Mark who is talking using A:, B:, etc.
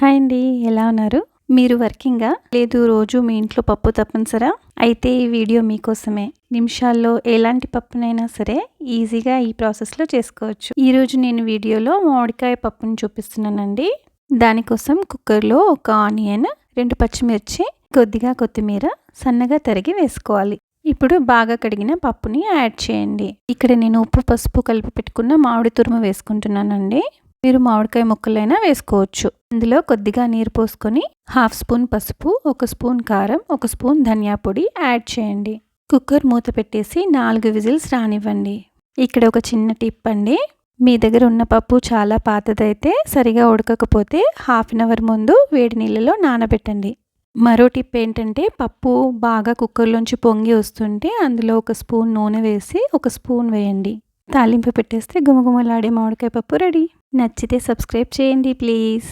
A: Hi అండి ఎలా ఉన్నారు? మీరు వర్కింగా? లేదు రోజు మీ ఇంట్లో పప్పు తప్పనిసరా? అయితే ఈ వీడియో మీకోసమే. నిమిషాల్లో ఎలాంటి పప్పునైనా సరే ఈజీగా ఈ ప్రాసెస్లో చేసుకోవచ్చు. ఈరోజు నేను వీడియోలో మామిడికాయ పప్పుని చూపిస్తున్నానండి. దానికోసం కుక్కర్లో ఒక ఆనియన్ రెండు పచ్చిమిర్చి కొద్దిగా కొత్తిమీర సన్నగా తరిగి వేసుకోవాలి. ఇప్పుడు బాగా కడిగిన పప్పుని యాడ్ చేయండి. ఇక్కడ నేను ఉప్పు పసుపు కలిపి పెట్టుకున్న మామిడి తురుము వేసుకుంటున్నానండి. మీరు మామిడికాయ ముక్కలైనా వేసుకోవచ్చు. అందులో కొద్దిగా నీరు పోసుకొని హాఫ్ స్పూన్ పసుపు ఒక స్పూన్ కారం ఒక స్పూన్ ధనియా పొడి యాడ్ చేయండి. కుక్కర్ మూత పెట్టేసి నాలుగు విజిల్స్ రానివ్వండి. ఇక్కడ ఒక చిన్న టిప్ అండి. మీ దగ్గర ఉన్న పప్పు చాలా పాతదైతే సరిగా ఉడకకపోతే హాఫ్ అన్ అవర్ ముందు వేడి నీళ్ళలో నానబెట్టండి. మరో టిప్ ఏంటంటే పప్పు బాగా కుక్కర్లోంచి పొంగి వస్తుంటే అందులో ఒక స్పూన్ నూనె వేసి ఒక స్పూన్ వేయండి. తాలింపు పెట్టేస్తే గుమగుమలాడే మామిడికాయ పప్పు రెడీ. నచ్చితే సబ్స్క్రైబ్ చేయండి ప్లీజ్.